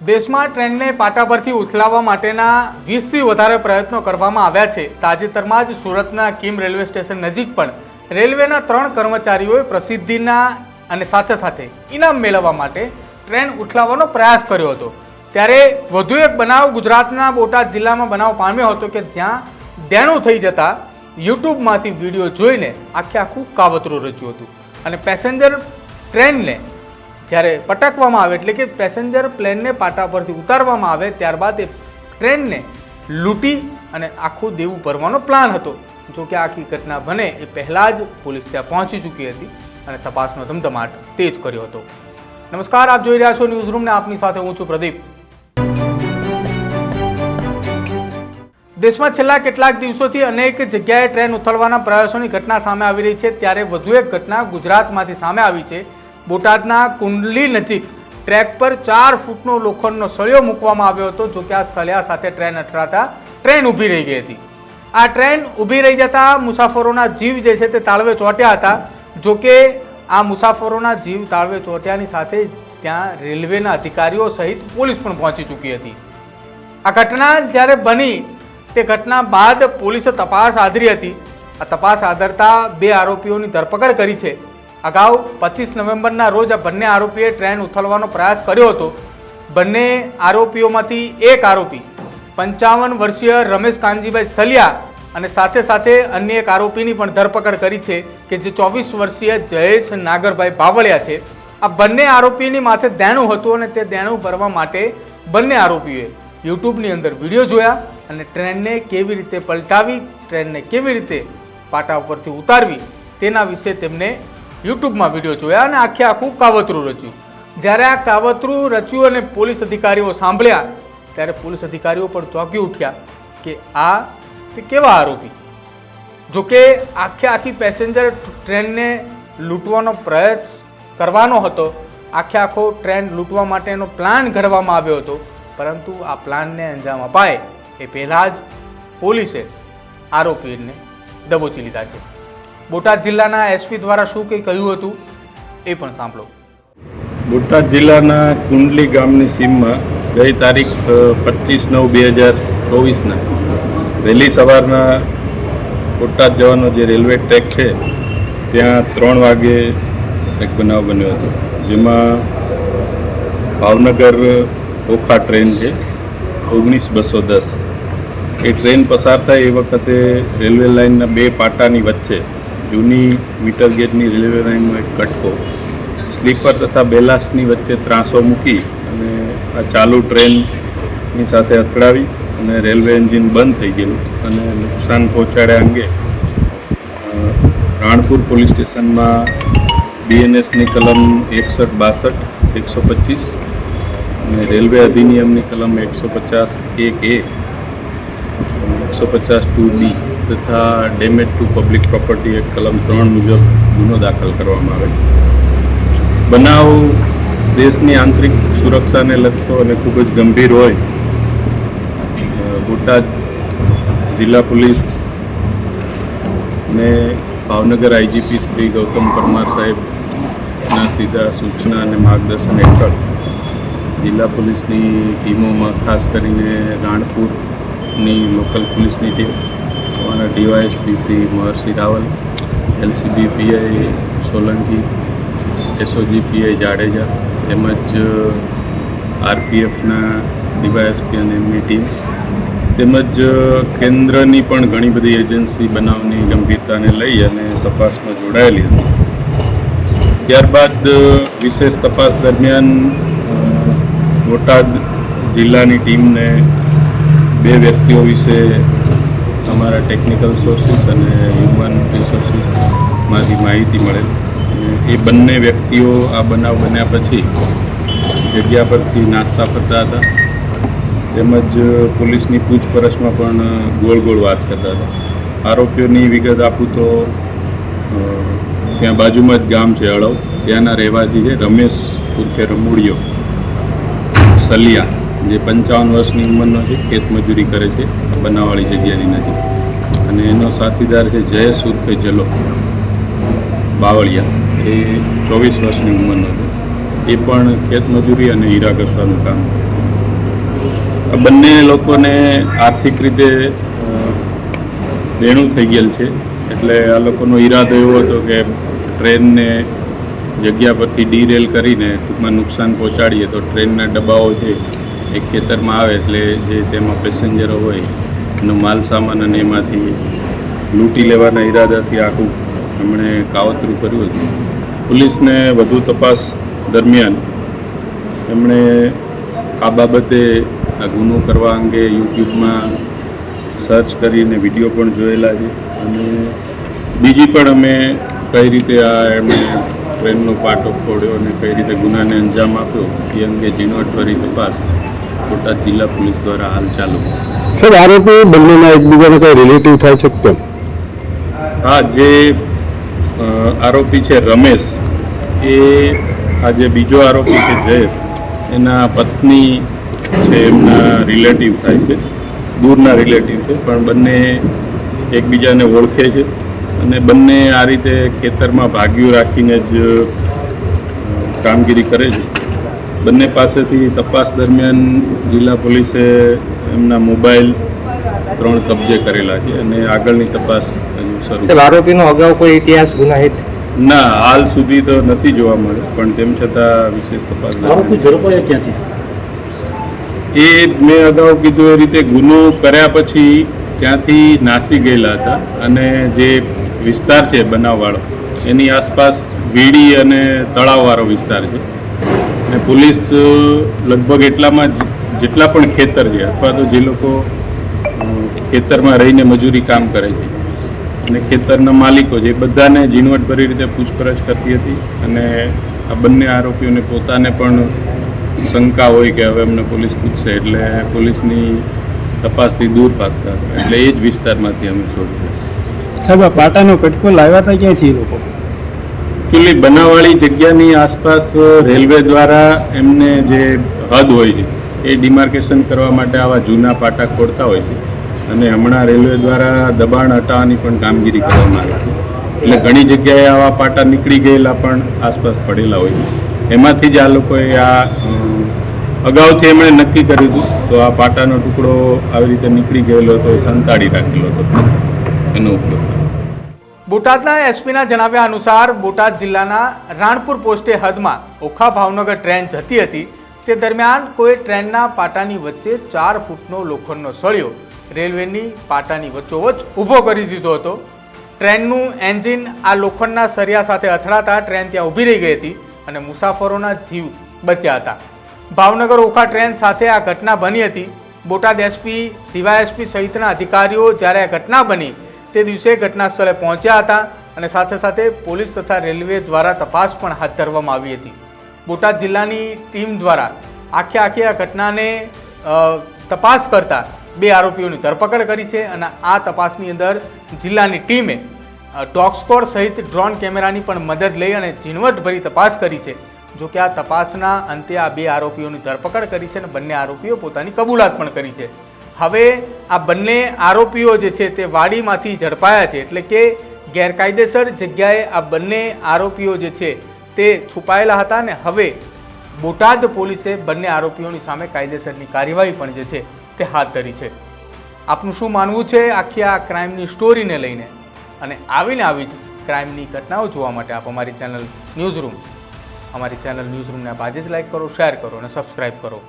દેશમાં ટ્રેનને પાટા પરથી ઉથલાવવા માટેના વીસથી વધારે પ્રયત્નો કરવામાં આવ્યા છે. તાજેતરમાં જ સુરતના કિમ રેલવે સ્ટેશન નજીક પણ રેલવેના ત્રણ કર્મચારીઓએ પ્રસિદ્ધિના અને સાથે સાથે ઇનામ મેળવવા માટે ટ્રેન ઉથલાવવાનો પ્રયાસ કર્યો હતો. ત્યારે વધુ એક બનાવ ગુજરાતના બોટાદ જિલ્લામાં બનાવ પામ્યો હતો કે જ્યાં દેણું થઈ જતા યુટ્યુબમાંથી વીડિયો જોઈને આખે આખું કાવતરું રચ્યું હતું અને પેસેન્જર ટ્રેનને જ્યારે પટકવામાં આવે એટલે કે પેસેન્જર પ્લેનને પાટા પરથી ઉતારવામાં આવે ત્યારબાદ એ ટ્રેનને લૂંટી અને આખું દેવું ભરવાનો પ્લાન હતો. જો કે આખી ઘટના બને એ પહેલાં જ પોલીસ ત્યાં પહોંચી ચૂકી હતી અને તપાસનો ધમધમાટ તેજ કર્યો હતો. નમસ્કાર, આપ જોઈ રહ્યા છો ન્યૂઝરૂમને આપની સાથે હું છું પ્રદીપ. દેશમાં છેલ્લા કેટલાક દિવસોથી અનેક જગ્યાએ ટ્રેન ઉથલવાના પ્રયાસોની ઘટના સામે આવી રહી છે. ત્યારે વધુ એક ઘટના ગુજરાતમાંથી સામે આવી છે. બોટાદના કુંડલી નજીક ટ્રેક પર ચાર ફૂટનો લોખંડનો સળિયો મૂકવામાં આવ્યો હતો, જોકે આ સળિયા સાથે ટ્રેન અથડાતા ટ્રેન ઊભી રહી ગઈ હતી. આ ટ્રેન ઊભી રહી જતા મુસાફરોના જીવ જે છે તે તાળવે ચોંટ્યા હતા, જોકે આ મુસાફરોના જીવ તાળવે ચોંટ્યાની સાથે ત્યાં રેલવેના અધિકારીઓ સહિત પોલીસ પણ પહોંચી ચૂકી હતી. આ ઘટના જ્યારે બની, તે ઘટના બાદ પોલીસે તપાસ આદરી હતી. આ તપાસ આદરતા બે આરોપીઓની ધરપકડ કરી છે. અગાઉ પચીસ નવેમ્બરના રોજ આ બંને આરોપીએ ટ્રેન ઉથલવાનો પ્રયાસ કર્યો હતો. બંને આરોપીઓમાંથી એક આરોપી, પંચાવન વર્ષીય રમેશ કાનજીભાઈ સલિયા અને સાથે સાથે અન્ય એક આરોપીની પણ ધરપકડ કરી છે કે જે ચોવીસ વર્ષીય જયેશ નાગરભાઈ બાવળિયા છે. આ બંને આરોપીની માથે દેણું હતું અને તે દેણું ભરવા માટે બંને આરોપીઓએ યુટ્યુબની અંદર વીડિયો જોયા અને ટ્રેનને કેવી રીતે પલટાવી, ટ્રેનને કેવી રીતે પાટા ઉપરથી ઉતારવી તેના વિશે તેમને યુટ્યુબમાં વીડિયો જોયા અને આખે આખું કાવતરું રચ્યું. જ્યારે આ કાવતરું રચ્યું અને પોલીસ અધિકારીઓ સાંભળ્યા, ત્યારે પોલીસ અધિકારીઓ પણ ચોંકી ઉઠ્યા કે આ તે કેવા આરોપી? જો કે આખે આખી પેસેન્જર ટ્રેનને લૂંટવાનો પ્રયાસ કરવાનો હતો, આખે આખો ટ્રેન લૂંટવા માટેનો પ્લાન ઘડવામાં આવ્યો હતો, પરંતુ આ પ્લાનને અંજામ અપાય એ પહેલાં જ પોલીસે આરોપીને દબોચી લીધા છે. બોટાદ જિલ્લાના એસપી દ્વારા શું કંઈ કહ્યું હતું એ પણ સાંભળો. બોટાદ જિલ્લાના કુંડલી ગામની સીમમાં ગઈ તારીખ પચીસ નવ બે હજાર ચોવીસના વહેલી સવારના બોટાદ જવાનો જે રેલવે ટ્રેક છે, ત્યાં ત્રણ વાગે એક બનાવ બન્યો હતો. જેમાં ભાવનગર ઓખા ટ્રેન છે, ઓગણીસ બસો દસ. એ ટ્રેન પસાર થાય એ વખતે રેલવે લાઇનના બે પાટાની વચ્ચે જૂની મીટર ગેજની રેલવે લાઇનનો એક કટકો, સ્લીપર તથા બેલાસ્ટની વચ્ચે ત્રાસો મૂકી અને આ ચાલુ ટ્રેનની સાથે અથડાવી અને રેલવે એન્જિન બંધ થઈ ગયેલું અને નુકસાન પહોંચાડ્યા અંગે રાણપુર પોલીસ સ્ટેશનમાં બીએનએસની કલમ એકસઠ બાસઠ, એકસો પચીસ અને રેલવે અધિનિયમની કલમ એકસો પચાસ એક એ, એકસો પચાસ ટુ બી. તથા ડેમેજ ટુ પબ્લિક પ્રોપર્ટી એક કલમ ત્રણ મુજબ ગુનો દાખલ કરવામાં આવે બનાવ દેશની આંતરિક સુરક્ષાને લગતો અને ખૂબ જ ગંભીર હોય બોટાદ જિલ્લા પોલીસ ને ભાવનગર આઈજીપી શ્રી ગૌતમ પરમાર સાહેબના સીધા સૂચના અને માર્ગદર્શન હેઠળ જિલ્લા પોલીસની ટીમોમાં ખાસ કરીને રાણપુરની લોકલ પોલીસની ટીમ અમારા DYSP Shri Maharshi Raval, LCB, PI Solanki, SOG, PI Jadeja તેમજ આરપીએફના ડીવાયએસપી અને એમની ટીમ તેમજ કેન્દ્રની પણ ઘણી બધી એજન્સી બનાવની ગંભીરતાને લઈ અને તપાસમાં જોડાયેલી હતી. ત્યારબાદ વિશેષ તપાસ દરમિયાન બોટાદ જિલ્લાની ટીમને બે વ્યક્તિઓ વિશે અમારા ટેકનિકલ સોર્સિસ અને હ્યુમન રિસોર્સિસમાંથી માહિતી મળેલ એ બંને વ્યક્તિઓ આ બનાવ બન્યા પછી જગ્યા પરથી નાસ્તા ફરતા હતા. તેમજ પોલીસની પૂછપરછમાં પણ ગોળ ગોળ વાત કરતા હતા. આરોપીઓની વિગત આપું તો ત્યાં બાજુમાં જ ગામ છે અળવ ત્યાંના રહેવાસી છે રમેશ ઉર્ફે રમુડિયો, સલિયા. જે પંચાવન વર્ષની ઉંમરનો છે ખેતમજૂરી કરે છે બનાવવાળી જગ્યાની નજીક. અને એનો સાથીદાર છે, જયેશ ઉર્ફે જલો. બાવળિયા. એ ચોવીસ વર્ષની ઉંમરનો છે. એ પણ ખેતમજૂરી અને હીરા ઘસવાનું કામ આ બંને લોકોને આર્થિક રીતે દેણું થઈ ગયેલ છે. એટલે આ લોકોનો ઈરાદો એવો હતો કે ટ્રેનને જગ્યા પરથી ડીરેલ કરીને ટૂંકમાં નુકસાન પહોંચાડીએ તો ટ્રેનના ડબ્બાઓ છે એ ખેતરમાં આવે એટલે જે તેમાં પેસેન્જરો હોય, એનો માલ સામાન અને એમાંથી લૂંટી લેવાના ઈરાદાથી આખું એમણે કાવતરું કર્યું હતું. પોલીસને વધુ તપાસ દરમિયાન એમણે આ બાબતે આ ગુનો કરવા અંગે યુટ્યુબમાં સર્ચ કરીને વીડિયો પણ જોયેલા છે અને બીજી પણ અમે કઈ રીતે આ એમણે ટ્રેનનો પાટો ફોડ્યો અને કઈ રીતે ગુનાને અંજામ આપ્યો એ અંગે ઝીણવટભરી તપાસ બોટાદ જિલ્લા પોલીસ દ્વારા હાલ ચાલુ. સર આરોપી બંનેના એકબીજાને કઈ રિલેટિવ થાય છે કેમ? હા જે આરોપી છે રમેશ એ આ જે બીજો આરોપી છે જયેશ એના પત્ની છે એમના રિલેટિવ થાય છે દૂરના રિલેટિવ છે પણ બંને એકબીજાને ઓળખે છે અને બંને આ રીતે ખેતરમાં ભાગ્યું રાખીને જ કામગીરી કરે છે. બંને પાસેથી તપાસ દરમિયાન જિલ્લા પોલીસે એમના મોબાઈલ ત્રણ કબજે કરેલા છે અને આગળની તપાસ શરૂ આરોપીનો અગાઉ કોઈ ઇતિહાસ ગુનાહિત? ના હાલ સુધી તો નથી જોવા મળ્યો પણ તેમ છતાં વિશેષ તપાસ આરોપી ઝડપાયો ક્યાંથી? એ મેં અગાઉ કીધું એ રીતે ગુનો કર્યા પછી ત્યાંથી નાસી ગયેલા હતા અને જે વિસ્તાર છે બનાવવાળો એની આસપાસ વીડી અને તળાવવાળો વિસ્તાર છે. અને પોલીસ લગભગ એટલામાં જેટલા પણ ખેતર છે, અથવા તો જે લોકો ખેતરમાં રહીને મજૂરી કામ કરે છે, અને ખેતરના માલિકો એ બધાને ઝીણવટભરી રીતે પૂછપરછ કરતી હતી અને આ બંને આરોપીઓને પોતાને પણ શંકા હોય કે હવે અમને પોલીસ પૂછશે, એટલે પોલીસની તપાસથી દૂર ભાગતા હતા. એટલે એ જ વિસ્તારમાંથી અમે શોધ્યું. સાહેબ પાટાનો કટકો લાવ્યા હતા ક્યાંથી લોકો? એકચ્યુઅલી બનાવવાળી જગ્યાની આસપાસ રેલવે દ્વારા એમને જે હદ હોય છે, એ ડિમાર્કેશન કરવા માટે આવા જૂના પાટા ખોડતા હોય છે. અને હમણાં રેલવે દ્વારા દબાણ હટાવવાની પણ કામગીરી કરવામાં આવી છે. એટલે ઘણી જગ્યાએ આવા પાટા નીકળી ગયેલા પણ આસપાસ પડેલા હોય છે. એમાંથી જ આ લોકોએ આ અગાઉથી એમણે નક્કી કર્યું હતું તો આ પાટાનો ટુકડો આવી રીતે નીકળી ગયેલો હતો, સંતાડી રાખેલો હતો. એનો ઉપયોગ. બોટાદના એસપીના જણાવ્યા અનુસાર બોટાદ જિલ્લાના રાણપુર પોસ્ટે હદમાં ઓખા ભાવનગર ટ્રેન જતી હતી. તે દરમિયાન કોઈ ટ્રેનના પાટાની વચ્ચે ચાર ફૂટનો લોખંડનો સળિયો રેલવેની પાટાની વચ્ચોવચ્ચ ઊભો કરી દીધો હતો. ટ્રેનનું એન્જિન આ લોખંડના સરિયા સાથે અથડાતા ટ્રેન ત્યાં ઊભી રહી ગઈ હતી અને મુસાફરોના જીવ બચ્યા હતા. ભાવનગર ઓખા ટ્રેન સાથે આ ઘટના બની હતી. બોટાદ એસપી, ડીવાયએસપી સહિતના અધિકારીઓ જ્યારે આ ઘટના બની તે દિવસે ઘટના સ્થળે પહોંચ્યા હતા અને સાથે સાથે પોલીસ તથા રેલવે દ્વારા તપાસ પણ હાથ ધરવામાં આવી હતી. બોટાદ જિલ્લાની ટીમ દ્વારા આખે આખી આ ઘટનાને તપાસ કરતા બે આરોપીઓની ધરપકડ કરી છે અને આ તપાસની અંદર જિલ્લાની ટીમે અ, સહિત ડ્રોન કેમેરાની પણ મદદ લઈ અને ઝીણવટભરી તપાસ કરી છે. જો કે આ તપાસના અંતે આ બે આરોપીઓની ધરપકડ કરી છે અને બંને આરોપીઓ પોતાની કબૂલાત પણ કરી છે. હવે આ બંને આરોપીઓ જે છે તે વાડીમાંથી ઝડપાયા છે. એટલે કે ગેરકાયદેસર જગ્યાએ આ બંને આરોપીઓ જે છે તે છુપાયેલા હતા ને હવે બોટાદ પોલીસે બંને આરોપીઓની સામે કાયદેસરની કાર્યવાહી પણ જે છે તે હાથ ધરી છે. આપનું શું માનવું છે આખી આ ક્રાઇમની સ્ટોરીને લઈને? અને આવીને આવી જ ક્રાઇમની ઘટનાઓ જોવા માટે આપ અમારી ચેનલ ન્યૂઝ રૂમ અમારી ચેનલ ન્યૂઝ રૂમને આપ આજે જ લાઈક કરો, શેર કરો અને સબસ્ક્રાઈબ કરો.